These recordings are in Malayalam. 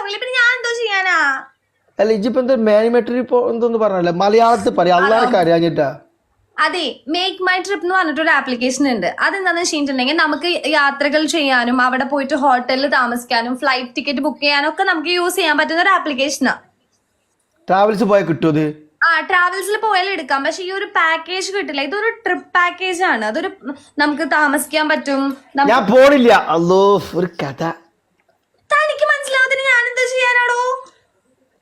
ഇംഗ്ലീഷ് പിന്നെ ഞാൻ എന്തോ ചെയ്യാനാ? അല്ല ഇജിപ്പോ എന്താ ഇപ്പൊ എന്തോന്ന് പറഞ്ഞല്ലേ മലയാളത്തിൽ പറയാം അള്ളാഹ് അറിയാഞ്ഞിട്ടാ അതെ മേക്ക് മൈ ട്രിപ്പ് എന്ന് പറഞ്ഞിട്ടൊരു ആപ്ലിക്കേഷൻ ഉണ്ട്. അതെന്താണെന്ന് വെച്ചിട്ടുണ്ടെങ്കിൽ നമുക്ക് യാത്രകൾ ചെയ്യാനും അവിടെ പോയിട്ട് ഹോട്ടലിൽ താമസിക്കാനും ഫ്ലൈറ്റ് ടിക്കറ്റ് ബുക്ക് ചെയ്യാനും ഒക്കെ നമുക്ക് യൂസ് ചെയ്യാൻ പറ്റുന്ന ഒരു ആപ്ലിക്കേഷനാ ട്രാവൽസ് പോയാൽ കിട്ടോ അത് ആ ട്രാവൽസിൽ പോയാലും എടുക്കാം. പക്ഷെ ഈ ഒരു പാക്കേജ് കിട്ടില്ല. ഇതൊരു ട്രിപ്പ് പാക്കേജ് ആണ്. അതൊരു നമുക്ക് താമസിക്കാൻ പറ്റും. ഞാൻ പോണില്ല. അല്ലോ ഒരു കഥ തനിക്ക് മനസ്സിലാവാത്തിന് ഞാൻ എന്താ ചെയ്യാനാടോ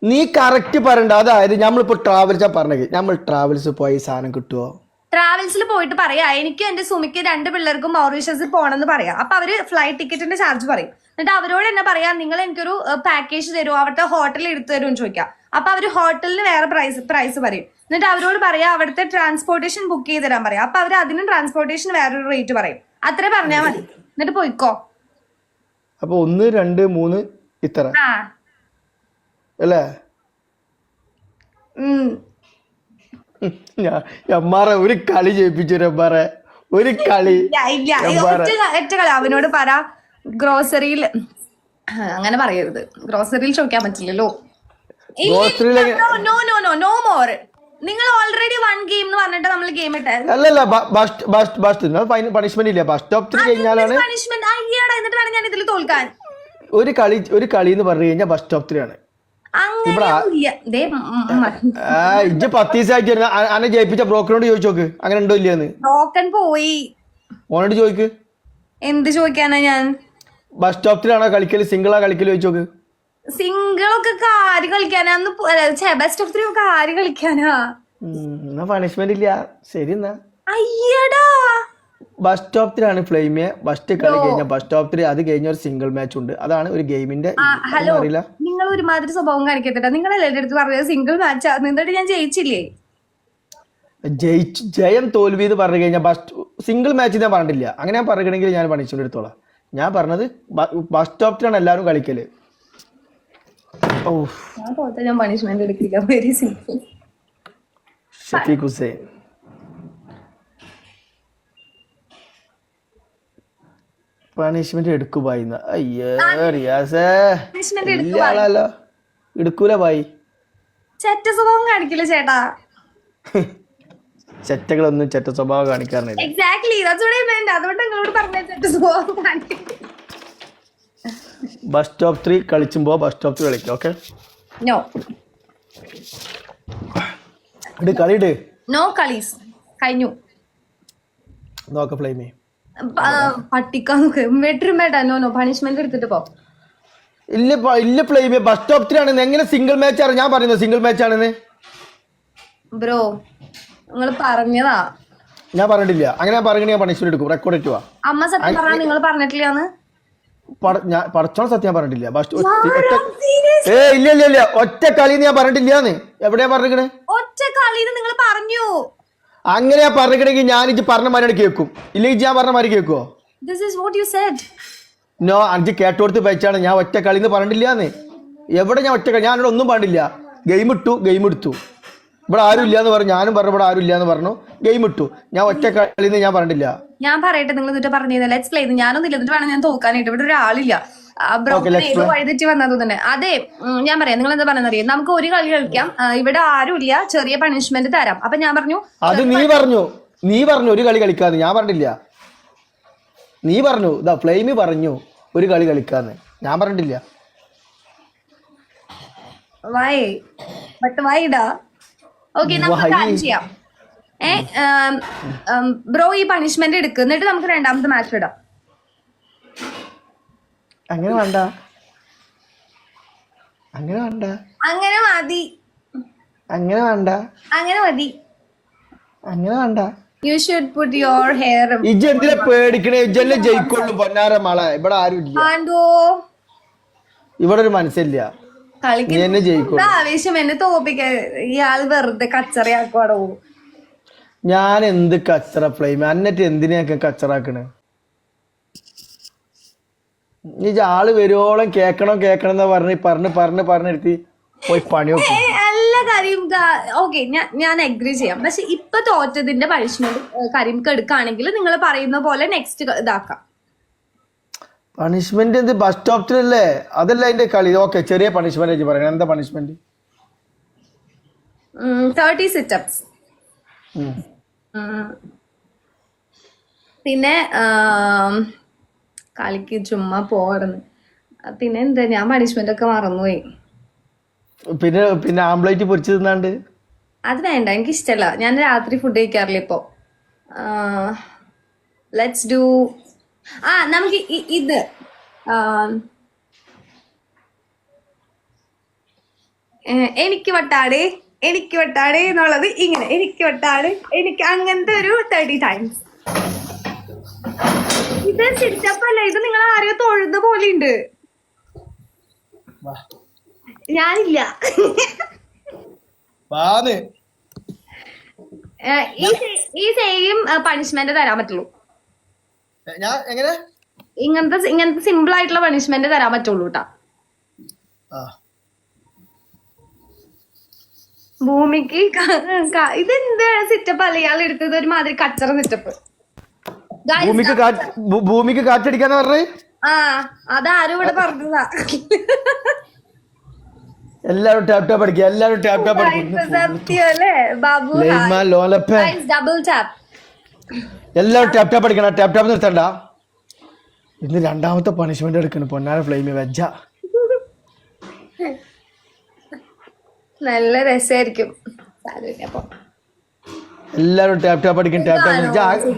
നീ കറക്റ്റ് പറയണ്ട. അതായത് നമ്മളിപ്പോ ട്രാവൽസാ പറഞ്ഞത്. നമ്മൾ ട്രാവൽസ് പോയി സാധനം കിട്ടുമോ ട്രാവൽസിൽ പോയിട്ട് പറയാ. എനിക്കും എന്റെ സുമിക്ക് രണ്ട് പിള്ളേർക്കും മൗറീഷ്യസിൽ പോകണമെന്ന് പറയാം. അപ്പൊ അവർ ഫ്ലൈറ്റ് ടിക്കറ്റിന്റെ ചാർജ് പറയും. എന്നിട്ട് അവരോട് എന്നെ പറയാം നിങ്ങൾ എനിക്കൊരു പാക്കേജ് തരുമോ അവിടുത്തെ ഹോട്ടലിൽ എടുത്തു തരുമോ ചോദിക്കാം. അപ്പൊ അവർ ഹോട്ടലിന് വേറെ പ്രൈസ് പ്രൈസ് പറയും. എന്നിട്ട് അവരോട് പറയാം അവിടുത്തെ ട്രാൻസ്പോർട്ടേഷൻ ബുക്ക് ചെയ്ത് തരാൻ പറയാം. അപ്പൊ അവർ അതിനും ട്രാൻസ്പോർട്ടേഷൻ വേറൊരു റേറ്റ് പറയും. അത്രേ പറഞ്ഞാൽ മതി. എന്നിട്ട് പോയിക്കോ. അപ്പൊ ഒന്ന് രണ്ട് മൂന്ന് ഇത്ര. ആ. അല്ലേ? അമ്മാറെ ഒരു കളി ജയിപ്പിച്ചു എമ്മാറെ. ഒരു കളി ഒറ്റ കളി. അവനോട് പറ ഗ്രോസറിയിൽ അങ്ങനെ പറയരുത്. ഗ്രോസറിയിൽ ചോദിക്കാൻ പറ്റില്ലല്ലോ. No no no no more നിങ്ങൾ ഓൾറെഡി വൺ ഗെയിം എന്ന് പറഞ്ഞിട്ട് നമ്മൾ ഗെയിം ഇട്ടായിരുന്നു അല്ലല്ല ബസ്റ്റ് ബസ് ബസ് പണിഷ്മെന്റ് ഇല്ല? ബസ് സ്റ്റോപ്പ് കഴിഞ്ഞാലാണ് പണിഷ്മെന്റ് അയ്യടാ എന്നിട്ട് വേണം ഞാൻ ഇതിൽ തോൽക്കാൻ. ഒരു കളി ഒരു കളി എന്ന് പറഞ്ഞു കഴിഞ്ഞാൽ ബസ് സ്റ്റോപ്പ് ത്രീ ആണ്. ഇജ്ജ് പത്ത് ദിവസമായിട്ട് അന്നെ ജയിപ്പിച്ച ബ്രോക്കറിനോട് ചോദിച്ചോക്ക്. അങ്ങനെ ഉണ്ടോ ഇല്ലെന്ന് ബ്രോക്കൻ പോയി. ഓനോട് ചോദിക്ക്. എന്ത് ചോദിക്കാനാ ഞാൻ? ബസ് സ്റ്റോപ്പിലാണോ കളിക്കൽ? സിംഗിളാ കളിക്കൽ ചോദിച്ചോക്ക്. സിംഗിളൊക്കെ കാര് കളിക്കാനാ? ത്രീ ഒക്കെ ആര് കളിക്കാനാ? എന്നാ പണിഷ്മെന്റ് ഇല്ല. ശരി എന്നാ. അയ്യടാ. ബസ് സ്റ്റോപ്പ് ത്രീ ആണ് ഫ്ലെയിമേ ഫസ്റ്റ് കളി കഴിഞ്ഞ ബസ് സ്റ്റോപ്പ് ത്രീ അത് കഴിഞ്ഞ ഒരു സിംഗിൾ മാച്ച് ഉണ്ട്. അതാണ് ഒരു ഗെയിമിന്റെ ഹലോ നിങ്ങൾ ഒരുമാതിരി സ്വഭാവം കാണിക്കത്തില്ല നിങ്ങളല്ലേ എന്റെ അടുത്ത് പറഞ്ഞത്? സിംഗിൾ മാച്ച് എന്നിട്ട് ഞാൻ ജയിച്ചില്ലേ? ജയിച്ച് ജയം തോൽവി എന്ന് പറഞ്ഞു കഴിഞ്ഞാൽ ബസ് സിംഗിൾ മാച്ച് ഞാൻ പറഞ്ഞിട്ടില്ല. അങ്ങനെ ഞാൻ പറയണമെങ്കിൽ ഞാൻ പണിഷ്മെന്റ് എടുത്തോളാം. ഞാൻ പറഞ്ഞത് ബസ് സ്റ്റോപ്പ് ത്രീ ആണ് എല്ലാവരും കളിക്കൽ. ഞാൻ പണിഷ്മെന്റ് എടുക്കില്ല. Very simple Shafeeq Hussain. Punishment എടുക്കു ബായി അയ്യോ റിയാസേ. വലിയ ആളാലോ. എടുക്കൂല ബായി. ചെറ്റ സ്വഭാവം കാണിക്കില്ല ചേട്ടാ? ചെറ്റകളൊന്നും ചെറ്റ സ്വഭാവം കാണിക്കാറില്ല. എക്സാക്ട്ലി അതുകൊണ്ട് നിങ്ങളോട് പറഞ്ഞ ചെറ്റ സ്വഭാവം കാണിക്കില്ല ബസ് സ്റ്റോപ്പ് ത്രീ കളിച്ചുമ്പോ ബസ് സ്റ്റോപ്പ് ത്രീ കളിക്കും. ഓക്കെ നോ ഇട് കളിയിട്. നോ കളീസ്. കഴിഞ്ഞു. നോക്ക ഫ്ലെയിമേ പ- പട്ടിക്കാൻ പണിഷ്മെന്റ് എടുത്തിട്ട് പോ. ഇല്ല ഇല്ല പ്ലേ ബസ് സ്റ്റോപ്പിലാണ് എങ്ങനെ സിംഗിൾ മാച്ച് ആണ്? ഞാൻ പറയുന്നത് സിംഗിൾ മാച്ച് ആണെന്ന്. ബ്രോ നിങ്ങൾ പറഞ്ഞതാ. ഞാൻ പറഞ്ഞിട്ടില്ല. അങ്ങനെ ഞാൻ പറയണ ഞാൻ പണിഷ്മെന്റ് എടുക്കും. റെക്കോർഡ് അമ്മ സത്യം പറഞ്ഞാ നിങ്ങൾ പറഞ്ഞിട്ടില്ലാന്ന്? ഞാൻ സത്യം പറഞ്ഞിട്ടില്ല. ബസ് ഏ ഇല്ല ഇല്ല ഇല്ല. ഒറ്റ കളി ഞാൻ പറഞ്ഞിട്ടില്ലാന്ന്. എവിടെയാ പറഞ്ഞിരിക്കണേ? ഒറ്റ കളിന്ന് നിങ്ങൾ പറഞ്ഞു. അങ്ങനെ പറഞ്ഞിട്ടുണ്ടെങ്കിൽ ഞാൻ ഇജ്ജ് പറഞ്ഞ മാതിരി കേൾക്കും. ഇല്ലെങ്കിൽ ഞാൻ പറഞ്ഞ മാതിരി കേൾക്കുവോ? This is what you said no അഞ്ച് കേട്ടോടുത്ത് വെച്ചാണ്. ഞാൻ ഒറ്റ കളി എന്ന് പറഞ്ഞിട്ടില്ലാന്ന്. എവിടെ ഞാൻ ഒറ്റ കളി? ഞാൻ ഒന്നും പറഞ്ഞില്ല ഗെയിം ഇട്ടു ഗെയിം എടുത്തു. ഇവിടെ ആരും ഇല്ല എന്ന് പറഞ്ഞു. ഞാനും പറഞ്ഞു ഇവിടെ ആരും ഇല്ല എന്ന് പറഞ്ഞു. ഗെയിം ഇട്ടു. ഞാൻ ഒറ്റ കളി എന്ന് ഞാൻ പറഞ്ഞിട്ടില്ല. ഞാൻ പറയട്ടെ നിങ്ങൾ എന്നിട്ട് പറഞ്ഞു ലെറ്റ്സ് പ്ലേ ഞാനൊന്നും ഇല്ല എന്നിട്ട് വേണം ഞാൻ തോക്കാനായിട്ട് ഇവിടെ ഒരാളില്ല. ബ്രോ Okay, let's ഏതോ വഴിതെറ്റി വന്നത് തന്നെ അതെ ഞാൻ പറയാം. നിങ്ങൾ എന്താ പറയുന്നത് നമുക്ക് ഒരു കളി കളിക്കാം. ഇവിടെ ആരും ഇല്ല ചെറിയ പണിഷ്മെന്റ് തരാം. അപ്പൊ ഞാൻ പറഞ്ഞു അത് നീ പറഞ്ഞു. നീ പറഞ്ഞു ഒരു കളി കളിക്കാന്ന്. ഞാൻ പറഞ്ഞില്ല നീ പറഞ്ഞു ഇതാ ഫ്ലെയിം പറഞ്ഞു ഒരു കളി കളിക്കാന്ന്. ഞാൻ പറഞ്ഞിട്ടില്ല. വൈ ബട്ട് വൈഡാ ഓക്കെ നമുക്ക്? കാര്യം ചെയ്യാം. ഏ ബ്രോ ഈ പണിഷ്മെന്റ് എടുക്കും. എന്നിട്ട് നമുക്ക് രണ്ടാമത്തെ മാച്ച് ഇടാം. അങ്ങനെ വേണ്ട. അങ്ങനെ വേണ്ട. അങ്ങനെ മതി. അങ്ങനെ വേണ്ട. അങ്ങനെ മതി. അങ്ങനെ വേണ്ട. You should put your hair ഇജ്ജ് എന്തിനാ പേടിക്കണേ? ഇജ്ജല്ലേ ജയിക്കുള്ളൂ പൊന്നാര മളെ. ഇവിടെ ആരും ഇല്ല. ആണ്ടോ ഇവിടെ ഒരു മനസ്സില്ല. കളിക്കുന്ന എന്നെ ജയിക്കുള്ളൂ. ആവേശം? എന്നെ തോപ്പിക്ക. ഇയാൾ വെറുതെ കച്ചറയാക്കുവാടോ? ഞാൻ എന്ത് കച്ചറ ഫ്ലെയിം അന്നിട്ട് എന്തിനാ കച്ചറാക്കണ് ആൾ വരുവോളം കേക്കണം കേക്കണം എന്ന് പറഞ്ഞ് പറഞ്ഞ് പറഞ്ഞ് പറഞ്ഞിരുത്തി പോയി പണി നോക്കും. എല്ലാ കാര്യം ഓക്കെ ഞാൻ ഞാൻ അഗ്രി ചെയ്യാം. പക്ഷെ ഇപ്പൊ തോറ്റതിന്റെ പണിഷ്മെന്റ് കരീംക്ക് എടുക്കുകയാണെങ്കിൽ നിങ്ങൾ പറയുന്ന പോലെ നെക്സ്റ്റ് ഇതാക്കാം. പണിഷ്മെന്റ് എന്ത്? ബസ് സ്റ്റോപ്പിലല്ലേ അതല്ല അതിന്റെ കളി. ഓക്കെ ചെറിയ പണിഷ്മെന്റ് പറയണം. എന്താ പണിഷ്മെന്റ് തേർട്ടി സിറ്റപ്സ് പിന്നെ കളിക്ക് ചുമ്മാ പോകണം പിന്നെ എന്താ ഞാൻ പണിഷ്മെന്റ് ഒക്കെ മറന്നുപോയി. പിന്നെ പിന്നെ ആംബ്ലേറ്റ് പൊരിച്ചു തിന്നാണ്ട്? അത് വേണ്ട എനിക്ക് ഇഷ്ടമല്ല ഞാൻ രാത്രി ഫുഡ് കഴിക്കാറില്ല ഇപ്പോ. ലെറ്റ്സ് ഡു ആ നമുക്ക് ഇത്. എനിക്ക് വട്ടാട് എനിക്ക് വട്ടാട് എന്നുള്ളത് ഇങ്ങനെ എനിക്ക് വട്ടാട് എനിക്ക് അങ്ങനത്തെ ഒരു തേർട്ടി ടൈംസ് ഇത് ചിരിച്ചപ്പല്ല ഇത് നിങ്ങൾ ആരെയോ തൊഴുന്ന പോലെ ഉണ്ട് ഞാനില്ല. ഈ സെയിം പണിഷ്മെന്റ് തരാൻ പറ്റുള്ളൂ. ഞാൻ എങ്ങനെ? ഇങ്ങനത്തെ ഇങ്ങനത്തെ സിമ്പിൾ ആയിട്ടുള്ള പണിഷ്മെന്റ് തരാൻ പറ്റുള്ളൂ കേട്ടാ ഭൂമിക്ക് ഇതെന്താ സിറ്റപ്പ് അല്ല? ഇയാൾ എടുത്തത് ഒരുമാതിരി കച്ചറ സിറ്റപ്പ് ഭൂമിക്ക് ഭൂമിക്ക് കാറ്റടിക്കാന്ന് പറഞ്ഞേ? ആ അതാരും ഇവിടെ പറഞ്ഞതാ. എല്ലാരും ടാപ്പ് ടാപ്പ് അടിക്കുക എല്ലാരും ടാപ്പ് ടാപ്പ് ലോലപ്പ ഡബിൾ ടാപ്പ് അടിക്കണം ടാപ്പ് ടാപ്പ് നിർത്തണ്ട. ഇന്ന് രണ്ടാമത്തെ പണിഷ്മെന്റ് എടുക്കണം പൊന്നാര ഫ്ലെയിമ് വെജ നല്ല രസമായിരിക്കും. സാരമില്ല അപ്പൊ എല്ലാവരും ടാപ്പ് ടാപ്പ് അടിക്കും ടാപ്പ് ടാപ്പ്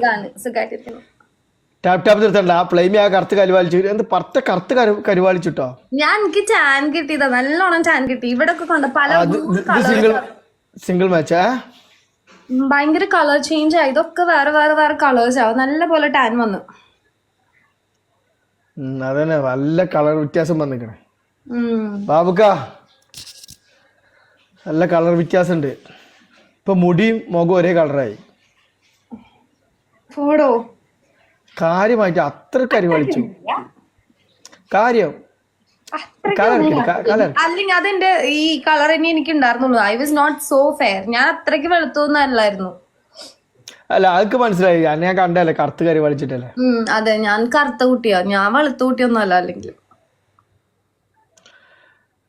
ടാപ്പ് ടാപ്പ് നിർത്തണ്ട. ആ ഫ്ലെയിമ് ആ കറുത്ത് കരുവാളിച്ചു എന്ത് പർത്ത കറുത്ത് കരു കരുവാളിച്ചിട്ടോ ഞാൻ എനിക്ക് ചാൻ കിട്ടിയതാ. നല്ലോണം ചാൻ കിട്ടി. colour സിംഗിൾ സിംഗിൾ മാച്ചാ ഭയങ്കര കളർ ചേഞ്ച് ആയി ഇതൊക്കെ വേറെ വേറെ വേറെ കളേഴ്സ് ആവും നല്ല പോലെ ടാൻ വന്നു. അതന്നെ. നല്ല കളർ വ്യത്യാസം വന്നിക്കണേ. ബാബുക്ക നല്ല കളർ വ്യത്യാസം ഉണ്ട് ഇപ്പൊ മുടിയും മുഖം ഒരേ കളറായി. ഫോടോ? കാര്യമായിട്ട് അത്ര കരിവാളിച്ചു കാര്യം അല്ലെങ്കിൽ അതെന്റെ ഈ കളർ തന്നെ എനിക്ക് ഉണ്ടായിരുന്നുള്ളൂ. I was not so fair ഞാൻ അത്രയ്ക്ക് വെളുത്തൊന്നല്ലായിരുന്നു അല്ല അതൊക്കെ മനസ്സിലായി. അന്നെ ഞാൻ കണ്ടല്ലേ കറുത്ത് കരി വലിച്ചിട്ടല്ലേ അതെ. ഞാൻ കറുത്ത കുട്ടിയാ. ഞാൻ വെളുത്ത കുട്ടിയൊന്നും അല്ല അല്ലെങ്കിൽ.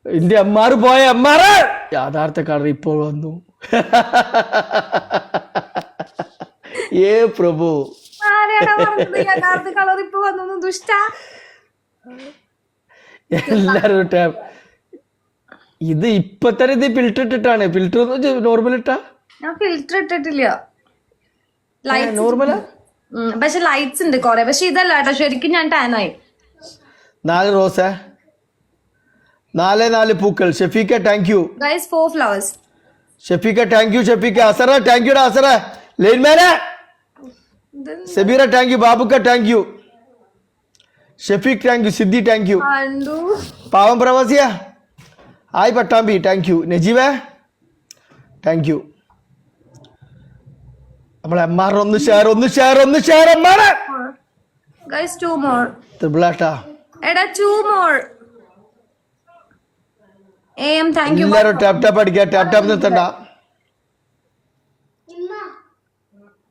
ഇന്ത്യ അമ്മാറ് പോയ അമ്മാറ്! യാഥാർത്ഥ കളർ ഇപ്പോൾ വന്നു. ഏ പ്രഭു? കളർ ഇപ്പൊ വന്നു ദുഷ്ട. എല്ലാരും ടാബ് ഇത് ഇപ്പൊ തന്നെ ഇത് ഫിൽറ്റർ ഇട്ടിട്ടാണ്. ഫിൽറ്റർ നോർമൽ ഇട്ടാ? ഞാൻ ഫിൽറ്റർ ഇട്ടിട്ടില്ല. നോർമലാ പക്ഷെ ലൈറ്റ്സ് ഉണ്ട് കൊറേ. പക്ഷെ ഇതല്ല കേട്ടോ ശരിക്കും ഞാൻ ടാൻ ആയി. നാല് റോസ നാല് നാല് പൂക്കൾ. Shafeeqa thank you guys for flowers Shafeeqa thank you Shafeeqa Azara thank യുടാ അസറ. ലൈൻമാനെ. Sabira thank you Babukka thank you Shafeeq thank you Siddhi thank you പാവം പ്രവാസിയ. ഹായ് പട്ടാമ്പി താങ്ക് യു നജീബേ താങ്ക് യു നമ്മൾ എം ആർ ഒന്ന് ഷെയർ ഒന്ന് ഷെയർ ഒന്ന് share M R guys two more ത്രിബിളാട്ടാ എടാ ടു മോർ എല്ലാരും ടാപ്പ് ടാപ്പ് അടിക്കുക. ടാപ്പ് ടാപ്പ് നിർത്തണ്ട.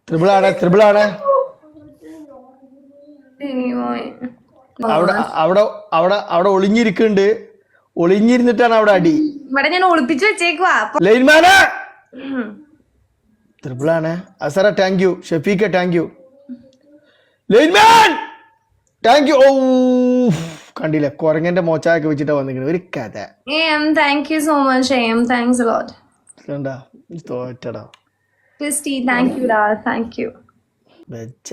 ത്രിബിളാണ് ത്രിബിളാണ്. അവിടെ അവിടെ അവിടെ അവിടെ ഒളിഞ്ഞിരിക്കുന്നുണ്ട്. ഒളിഞ്ഞിരുന്നിട്ടാണ് അവിടെ അടി. ഇവിടെ ഞാൻ ഒളിപ്പിച്ചു വെച്ചേക്കുവാ. ലൈൻമാന്! ത്രിബിളാണ്. Azara thank you Shafeeqa thank you lineman! Thank you ഓ കണ്ടില്ല? കൊരങ്ങന്റെ മോച്ചായൊക്കെ വെച്ചിട്ടാ വന്നിരിക്കുന്നത്. ഒരു കഥ. M thank you so much M thanks a lot കണ്ടാ തോറ്റടാ ക്രിസ്റ്റി താങ്ക് യു ഡാ താങ്ക് യു വെച്ച.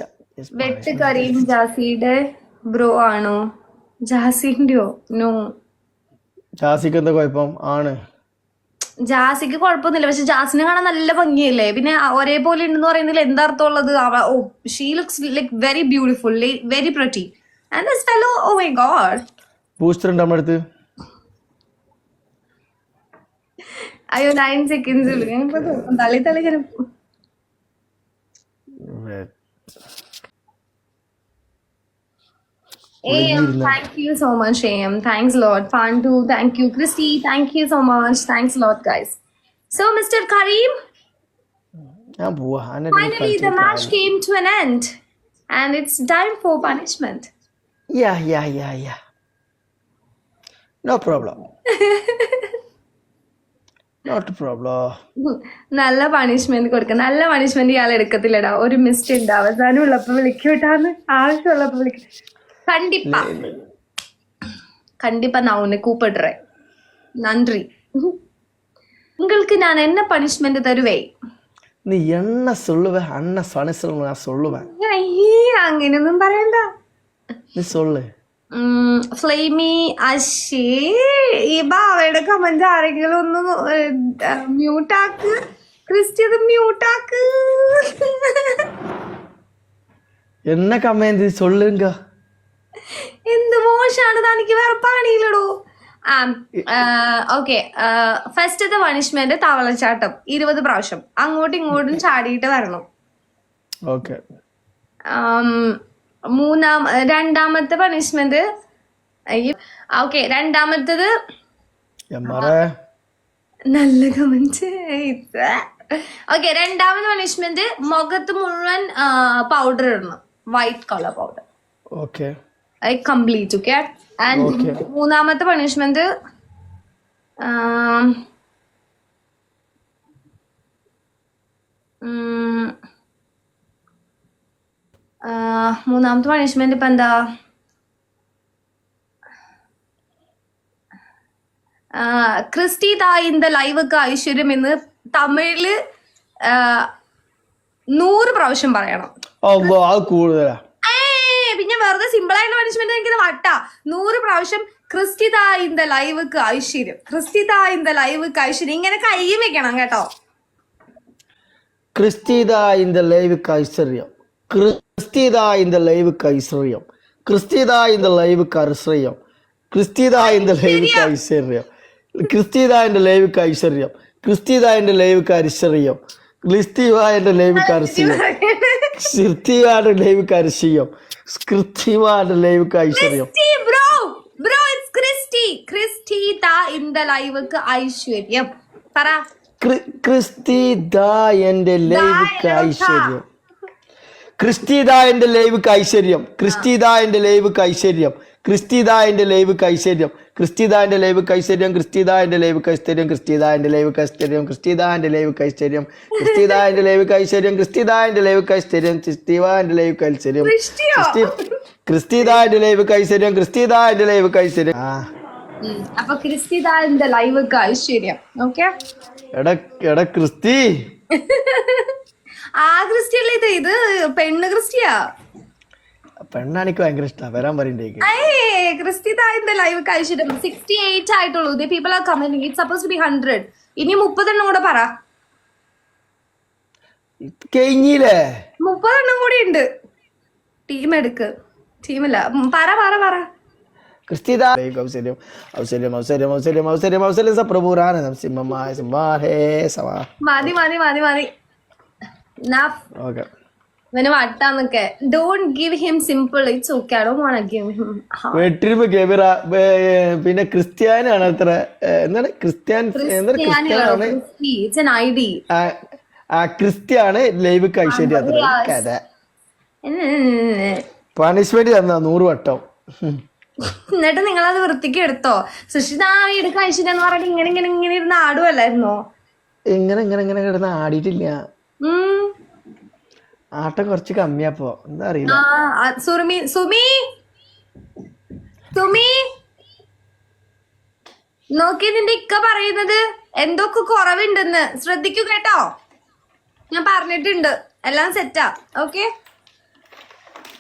വെട്ട് കരീം ജാസിയുടെ ബ്രോ ആണോ? ജാസിന്റെയോ? നോ ജാസിക്ക് എന്താ കുഴപ്പം? ആണ്. ജാസിക്ക് കുഴപ്പമൊന്നുമില്ല. പക്ഷെ ജാസിനെ കാണാൻ നല്ല ഭംഗിയല്ലേ? പിന്നെ ഒരേപോലെ ഉണ്ടെന്ന് പറയുന്നതിൽ എന്താ അർത്ഥമുള്ളത് ഓ she looks like very beautiful very pretty And this fellow oh my god booster ഉണ്ട് നമ്മുടെ അടുത്ത് അയ്യോ നയൻ സെക്കൻഡ്സ് തള്ളി തള്ളി ഞാൻ AM, thank you so much, AM. Thanks a lot. Pantu, thank you. Christy, thank you so much. Thanks a lot, guys. So, Mr. Kareem, ഞാൻ പോവാ അന്നെ finally the match came to an end. And it's time for punishment. Yeah, yeah, yeah, yeah. No problem a problem നല്ല പണിഷ്മെന്റ് കൊടുക്കാം. നല്ല പണിഷ്മെന്റ് ഇയാൾ എടുക്കത്തില്ലടാ. ഒരു മിസ്റ്റ് ഉണ്ട്. അവസാനം ഉള്ളപ്പോ വിളിക്കൂട്ടാന്ന് ആവശ്യമുള്ളപ്പോ വിളിക്കും. കണ്ടിപ്പാ. കണ്ടിപ്പാ നാ ഉന്നെ കൂപ്പിടുറേ. നന്ദി. உங்களுக்கு நான் என்ன പണിഷ്മെന്റ് தருவேன் നീ എണ്ണ சொல்லுவ അണ്ണ சனிசல் ഞാൻ சொல்லுவேன் ஐயே அங்க இன்னும் നീ ഫ്ലെയിമി അശി ഈ ബാവയുടെ കമന്റ് ആരെങ്കിലും ഒന്ന് മ്യൂട്ടാക്ക് ക്രിസ്റ്റി അത് മ്യൂട്ടാക്ക് എണ്ണ കമന്റ് സൊല്ലുങ്ക എന്ത് മോശാണ്? തനിക്ക് വേറെ പണിയില്ലടോ. ആ ഓക്കെ ഫസ്റ്റത്തെ പണിഷ്മെന്റ് തവളച്ചാട്ടം. ഇരുപത് പ്രാവശ്യം. അങ്ങോട്ടും ഇങ്ങോട്ടും ചാടിയിട്ട് വരണം. ഓക്കെ മൂന്നാം രണ്ടാമത്തെ പണിഷ്മെന്റ് ഓക്കെ രണ്ടാമത്തത് നല്ല കമന്റ് ഓക്കെ രണ്ടാമത് പണിഷ്മെന്റ് മുഖത്ത് മുഴുവൻ പൗഡർ ഇടണം. White colour powder okay I complete okay and മൂന്നാമത്തെ പണിഷ്മെന്റ് മൂന്നാമത്തെ പണിഷ്മെന്റ് ഇപ്പൊ എന്താ? ക്രിസ്റ്റി തായിന്റെ ലൈവ് ഒക്കെ ഐശ്വര്യം എന്ന് തമിഴിൽ നൂറ് പ്രാവശ്യം പറയണം. പിന്നെ വെറുതെ സിമ്പിൾ ആയിട്ട് പണിഷ്മെന്റ് എനിക്ക് വട്ട. നൂറ് പ്രാവശ്യം ക്രിസ്റ്റി തായിന്റെ ലൈവ് ഐശ്വര്യം. ക്രിസ്റ്റി തായിന്റെ ലൈവ് ഐശ്വര്യം. ഇങ്ങനെ കൈ വെക്കണം കേട്ടോ. ക്രിസ്റ്റി തായിന്റെ ലൈവ് ഐശ്വര്യം. கிறிஸ்டிதா இந்த லைவுக்கு ஐஸ்வர்யம் கிறிஸ்டிதா இந்த லைவுக்கு ஐஸ்வர்யம் ക്രിസ്തീത എന്റെ ലൈവിക്ക് ഐശ്വര്യം ക്രിസ്തീത എന്റെ ലൈവിക്ക് ഐശ്വര്യം ക്രിസ്തീത എന്റെ ലൈവിക്ക് അരിശ്വര്യം ക്രിസ്തീവ എന്റെ ലൈവിക്ക് പറ ക്രിസ്തീത എന്റെ ക്രിസ്തീത എന്റെ ലൈവ് ഐശ്വര്യം ക്രിസ്തീത എന്റെ ലൈവ് ഐശ്വര്യം ക്രിസ്തീത എന്റെ ലൈവ് ഐശ്വര്യം ക്രിസ്തീത എന്റെ ലൈവ് ഐശ്വര്യം ക്രിസ്തീത എന്റെ ലൈവ് ഐശ്വര്യം ക്രിസ്തീത എന്റെ ലൈവ് ഐശ്വര്യം ക്രിസ്തീത എന്റെ ലൈവ് ഐശ്വര്യം ക്രിസ്തീത എന്റെ ലൈവ് ഐശ്വര്യം ക്രിസ്തീത എന്റെ ലൈവ് ഐശ്വര്യം ക്രിസ്തീവ എന്റെ ലൈവ് ഐശ്വര്യം ഐശ്വര്യം ക്രിസ്തീത എന്റെ ലൈവ് ഐശ്വര്യം ആ ഉം. അപ്പൊ ക്രിസ്റ്റിത ലൈവ് ലൈവ്ക്ക് ഐശ്വര്യം ഓക്കെ എടാ എടാ ക്രിസ്തി ആ ഇത് പെണ്ണ് ക്രിസ്റ്റിയാ? പെണ്ണാണിക്ക് ഭയങ്കര ഇഷ്ടമാണ് വരാൻ പറയണ്ടേക്ക് ക്രിസ്റ്റി തായിന്റെ ലൈവ് കഴിച്ചിട്ടും സിക്സ്റ്റി എയ്റ്റ് ആയിട്ടുള്ളൂ. The people are commenting it suppose to be hundred ഇനി മുപ്പതെണ്ണം കൂടെ പറ. കഴിഞ്ഞില്ലേ? മുപ്പതെണ്ണം കൂടി ഉണ്ട്. ടീം എടുക്ക്. ടീമില്ല പറ പറ പറ. ക്രിസ്തീത ഔസര്യം ഔസര്യം ഔസര്യം ഔസര്യം ഔസര്യം ഔസര്യം സപ്രഭുരാനന്ദം സിംഹമായ സിംഹാഹേ സമാ മതി മതി മതി മതി. Enough. ഓക്കെ ഇവന് വട്ടാന്നൊക്കെ. Don't give him simple it's okay I don't want give him വെട്ടിരിപ്പ് പിന്നെ ക്രിസ്ത്യാനാണ് അത്ര എന്താണ്? ക്രിസ്ത്യാൻ എന്താണ് ക്രിസ്ത്യാനാണ്? ഇറ്റ്സ് എൻ ഐ ഡി ആ, ആ ക്രിസ്ത്യാണ് ലൈവ് കൈശ്വര്യ അത്ര. കഥ. പണിഷ്മെന്റ് തന്ന നൂറ് വട്ടം. എന്നിട്ട് നിങ്ങൾ അത് വൃത്തിക്ക് എടുത്തോ? സുഷിത ആ എന്ന് പറഞ്ഞിട്ട് ഇങ്ങനെ ഇങ്ങനെ ഇങ്ങനെ ഇരുന്ന് ആടുവല്ലായിരുന്നോ? ഇങ്ങനെ ഇങ്ങനെ ഇങ്ങനെ കിടന്ന് ആടിയിട്ടില്ല. ആട്ടം കുറച്ച് കമ്മിയാപ്പോ എന്താ അറിയില്ല. സുറുമി സുമി? സുമി? നോക്കി നിന്റെ ഇക്ക പറയുന്നത് എന്തൊക്കെ കുറവുണ്ടെന്ന്. ശ്രദ്ധിക്കൂ കേട്ടോ. ഞാൻ പറഞ്ഞിട്ടുണ്ട്. എല്ലാം സെറ്റാ ഓക്കെ